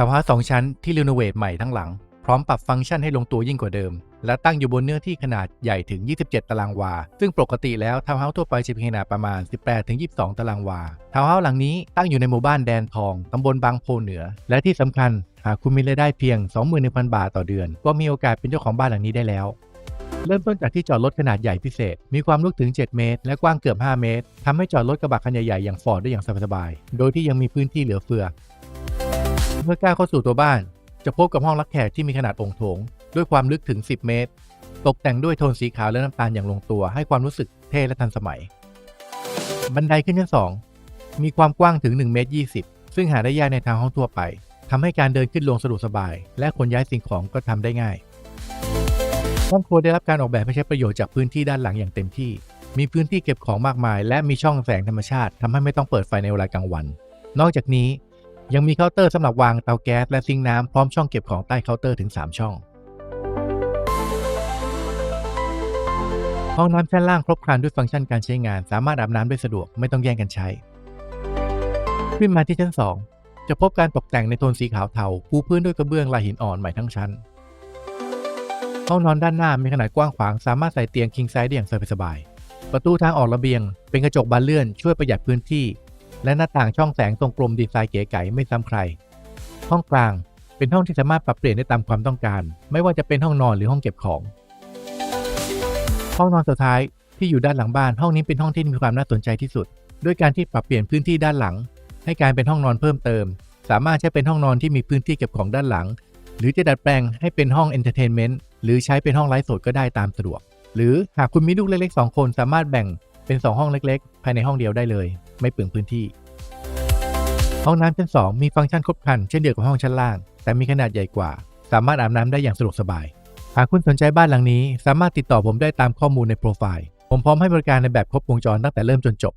าวน์เฮาส์สองชั้นที่รีโนเวทใหม่ทั้งหลัง พร้อมปรับฟังก์ชันให้ลงตัวยิ่งกว่าเดิม และตั้งอยู่บนเนื้อที่ขนาดใหญ่ถึง 27 ตารางวา ซึ่งปกติแล้วทาวน์เฮาส์ทั่วไปจะมีขนาดประมาณ 18-22 ตารางวา ทาวน์เฮาส์หลังนี้ตั้งอยู่ในหมู่บ้านแดนทองตำบลบางโพเหนือ และที่สำคัญหากคุณมีรายได้เพียง 21,000 บาทต่อเดือน ก็มีโอกาสเป็นเจ้าของบ้านหลังนี้ได้แล้วเริ่มต้นจากที่จอดรถขนาดใหญ่พิเศษ มีความลึกถึง 7 เมตร และกว้างเกือบ 5 เมตรทำให้จอดรถกระบะคันใหญ่ๆอย่างฟอร์ดได้อย่างสบายๆ โดยที่ยังมีพื้นที่เหลือเฟือ มื่อก้าวเข้าสู่ตัวบ้าน จะพบกับห้องรับแขกที่มีขนาดองโถง ด้วยความลึกถึง 10 เมตร ตกแต่งด้วยโทนสีขาวและน้ำตาลอย่างลงตัว ให้ความรู้สึกเท่และทันสมัย บันไดขึ้นชั้น2มีความกว้างถึง1เมตร20 ซึ่งหาได้ยากในทางห้องทั่วไปทำให้การเดินขึ้นลงสะดวกสบาย และขนย้ายสิ่งของก็ทำได้ง่ายห้องครัวได้รับการออกแบบให้ใช้ประโยชน์จากพื้นที่ด้านหลังอย่างเต็มที่ มีพื้นที่เก็บของมากมาย และมีช่องแสงธรรมชาติทำให้ไม่ต้องเปิดไฟในเวลากลางวัน นอกจากนี้ ยังมีเคาน์เตอร์สำหรับวางเตาแก๊สและซิงน้ำพร้อมช่องเก็บของใต้เคาน์เตอร์ถึง 3 ช่อง ห้องน้ำชั้นล่างครบครันด้วยฟังก์ชันการใช้งาน สามารถอาบน้ำได้สะดวกไม่ต้องแย่งกันใช้ ขึ้นมาที่ชั้น 2 จะพบการตกแต่งในโทนสีขาวเทาปูพื้นด้วยกระเบื้องลายหินอ่อนใหม่ทั้งชั้น ห้องนอนด้านหน้ามีขนาดกว้างขวาง สามารถใส่เตียงคิงไซส์ได้อย่างสบายๆประตูทางออกระเบียง เป็นกระจกบานเลื่อนช่วยประหยัดพื้นที่ และหน้าต่างช่องแสงทรงกลมดีไซน์เก๋ไก๋ไม่ซ้ำใคร ห้องกลางเป็นห้องที่สามารถปรับเปลี่ยนได้ตามความต้องการ ไม่ว่าจะเป็นห้องนอนหรือห้องเก็บของ ห้องนอนสุดท้ายที่อยู่ด้านหลังบ้านห้องนี้เป็นห้องที่มีความน่าสนใจที่สุด ด้วยการที่ปรับเปลี่ยนพื้นที่ด้านหลัง ให้กลายเป็นห้องนอนเพิ่มเติม สามารถใช้เป็นห้องนอนที่มีพื้นที่เก็บของด้านหลัง หรือจะดัดแปลงให้เป็นห้องเอนเตอร์เทนเมนต์หรือใช้เป็นห้องไลฟ์สดก็ได้ตามสะดวก หรือหากคุณมีลูกเล็กๆ 2 คนสามารถแบ่งเป็น 2 ห้องเล็ก ๆ ภายในห้องเดียวได้เลย ไม่เปลืองพื้นที่ ห้องน้ำชั้น 2 มีฟังก์ชันครบครันเช่นเดียวกับห้องชั้นล่าง แต่มีขนาดใหญ่กว่า สามารถอาบน้ำได้อย่างสะดวกสบาย หากคุณสนใจบ้านหลังนี้ สามารถติดต่อผมได้ตามข้อมูลในโปรไฟล์ ผมพร้อมให้บริการในแบบครบวงจรตั้งแต่เริ่มจนจบ